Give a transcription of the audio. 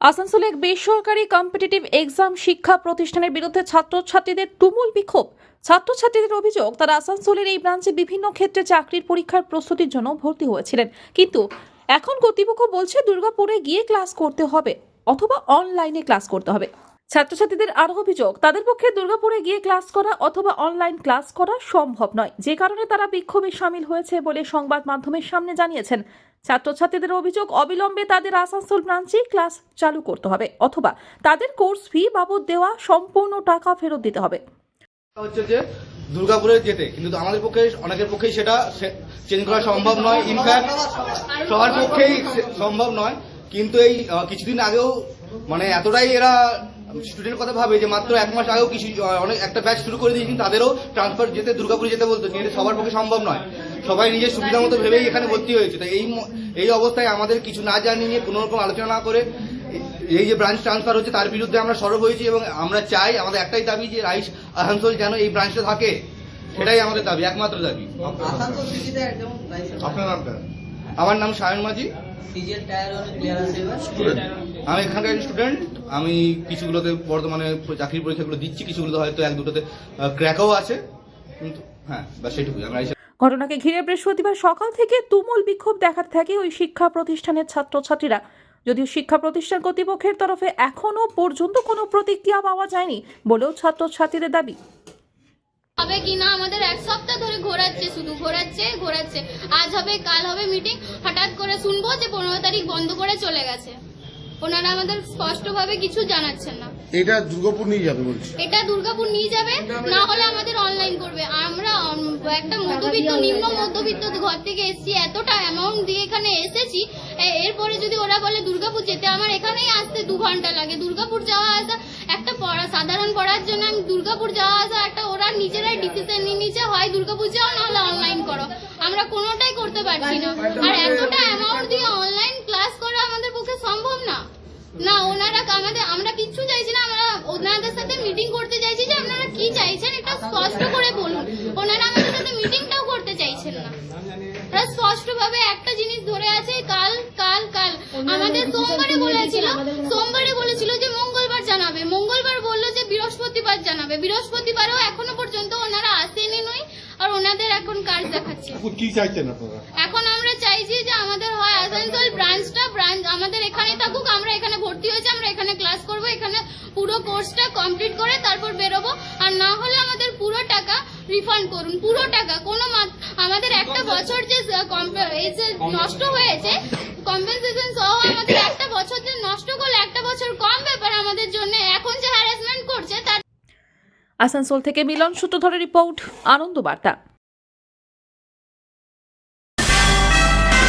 আসানসোলে এক বেসরকারি কম্পিটিটিভ এক্সাম শিক্ষা প্রতিষ্ঠানের বিরুদ্ধে ছাত্রছাত্রীদের তুমুল বিক্ষোভ। ছাত্রছাত্রীদের অভিযোগ, তারা আসানসোলের এই ব্রাঞ্চে বিভিন্ন ক্ষেত্রে চাকরির পরীক্ষার প্রস্তুতির জন্য ভর্তি হয়েছিলেন। কিন্তু এখন কর্তৃপক্ষ বলছে, দুর্গাপুরে গিয়ে ক্লাস করতে হবে অথবা অনলাইনে ক্লাস করতে হবে। ছাত্রছাত্রীদের আরও অভিযোগ, তাদের পক্ষে দুর্গাপুরে গিয়ে ক্লাস করা অথবা অনলাইন ক্লাস করা সম্ভব নয়। যে কারণে তারা বিক্ষোভে সামিল হয়েছে বলে সংবাদ মাধ্যমের সামনে জানিয়েছেন। ছাত্রছাত্রীদের অভিযোগ অবিলম্বে তাদের আসানসোল ব্রাঞ্চে ক্লাস চালু করতে হবে অথবা তাদের কোর্স ফি বাবদ দেওয়া সম্পূর্ণ টাকা ফেরত দিতে হবে। হচ্ছে যে দুর্গাপুরে যেতে কিন্তু আমাদের পক্ষে, অনেকের পক্ষেই সেটা চেঞ্জ করা সম্ভব নয়। ইনফ্যাক্ট সবার পক্ষেই সম্ভব নয়। কিন্তু এই কিছুদিন আগেও মানে এতটাই এরা স্টুডেন্ট কথা ভাবে যে মাত্র এক মাস আগেও কিছু অনেক একটা ব্যাচ শুরু করে দিয়েছে তাদেরও ট্রান্সফার যেতে দুর্গাপুরে যেতে বলতো কিন্তু সবার পক্ষে সম্ভব নয়। সবাই নিজের সুবিধা মতো ভেবেই এখানে ভর্তি হয়েছে। তাই এই এই অবস্থায় আমাদের কিছু না জানিয়ে কোনো রকম আলোচনা না করে এই যে ব্রাঞ্চ ট্রান্সফার হচ্ছে তার বিরুদ্ধে আমরা সরব হয়েছি এবং আমরা চাই আমাদের একটাই দাবি যে রাইস আসানসোল যেন এই ব্রাঞ্চটা থাকে। সেটাই আমাদের দাবি একমাত্র দাবি। আপনার নামটা? আমার নাম সায়ন মাঝি। আমি এখানকার স্টুডেন্ট আমি কিছুগুলোতে বর্তমানে চাকরির পরীক্ষাগুলো দিচ্ছি কিছুগুলোতে হয়তো এক দুটোতে ক্র্যাকও আছে কিন্তু হ্যাঁ বা সেটুকুই আমরা ঘটনাকে ঘিরে বৃহস্পতিবার সকাল থেকে তুমুল বিক্ষোভ দেখাতে থাকে ওই শিক্ষা প্রতিষ্ঠানের ছাত্রছাত্রীরা। যদিও শিক্ষা প্রতিষ্ঠান কর্তৃপক্ষের তরফে এখনও পর্যন্ত কোনো প্রতিক্রিয়া পাওয়া যায়নি বলেও ছাত্রছাত্রীদের দাবি। হবে কিনা আমাদের এক সপ্তাহ ধরে ঘোরাচ্ছে শুধু ঘোরাচ্ছে ঘোরাচ্ছে। আজ হবে কাল হবে মিটিং হঠাৎ করে শুনব যে পনেরো তারিখ বন্ধ করে চলে গেছে। ওনারা আমাদের স্পষ্টভাবে কিছু জানাচ্ছেন না। এটা দুর্গাপুর নিয়ে যাবে বলছি। এটা দুর্গাপুর নিয়ে যাবে না হলে আমাদের অনলাইন করবে। আমরা একটা মধ্যবিত্ত নিম্ন মধ্যবিত্ত ঘর থেকে এসেছি এতটা অ্যামাউন্ট দিয়ে এখানে এসেছি। এরপরে যদি ওরা বলে দুর্গাপুর যেতে আমার এখানেই আসতে দু ঘণ্টা লাগে। দুর্গাপুর যাওয়া আসা একটা পড়া সাধারণ পড়ার জন্য আমি দুর্গাপুর যাওয়া আসা একটা নিজেরাই ডিসিশন নিয়ে নিচ্ছে হয় দুর্গাপুর যাও নাহলে অনলাইন করো। আমরা কোনোটাই করতে পারছি না। আর এতটা অ্যামাউন্ট দিয়ে অনলাইন ক্লাস করা আমাদের পক্ষে সম্ভব না। না ওনারা আমাদের আমরা কিচ্ছু চাইছি না আমরা ওনাদের সাথে মিটিং করতে চাইছি যে আপনারা কি চাইছেন এটা স্পষ্ট করে বলুন। ওনারা আমাদের সাথে মিটিংটাও করতে চাইছেন না। স্পষ্ট ভাবে একটা জিনিস ধরে আছে কাল কাল কাল। আমাদের সোমবারে বলেছিল সোমবারে বলেছিল যে মঙ্গলবার জানাবে। মঙ্গলবার বলল যে বৃহস্পতিবার জানাবে। বৃহস্পতিবারও এখনও পর্যন্ত ওনারা আসেনি নই আর ওনাদের কাজ দেখাচ্ছে। এখন কি চাইছেন আপনারা? এখন আমরা চাইছি যে আমাদের হয় আসানসোল ব্রাঞ্চটা ব্রাঞ্চ আমাদের এখানে থাকুক আমরা এখানে ভর্তি হয়েছে আমরা এখানে ক্লাস করব এখানে পুরো কোর্সটা কমপ্লিট করে তারপর বেরোবো। আর না হলে আমাদের পুরো টাকা রিফান্ড করুন পুরো টাকা। কোনো আমাদের একটা বছর যে কম- এই যে নষ্ট হয়েছে কম্পেনসেশন সহ আমাদের একটা বছর যে নষ্ট করলে একটা বছর কম ব্যাপার আমাদের জন্য। এখন যে হ্যারাসমেন্ট করছে তার আসানসোল থেকে মিলন সূত্রধরের রিপোর্ট আনন্দ বার্তা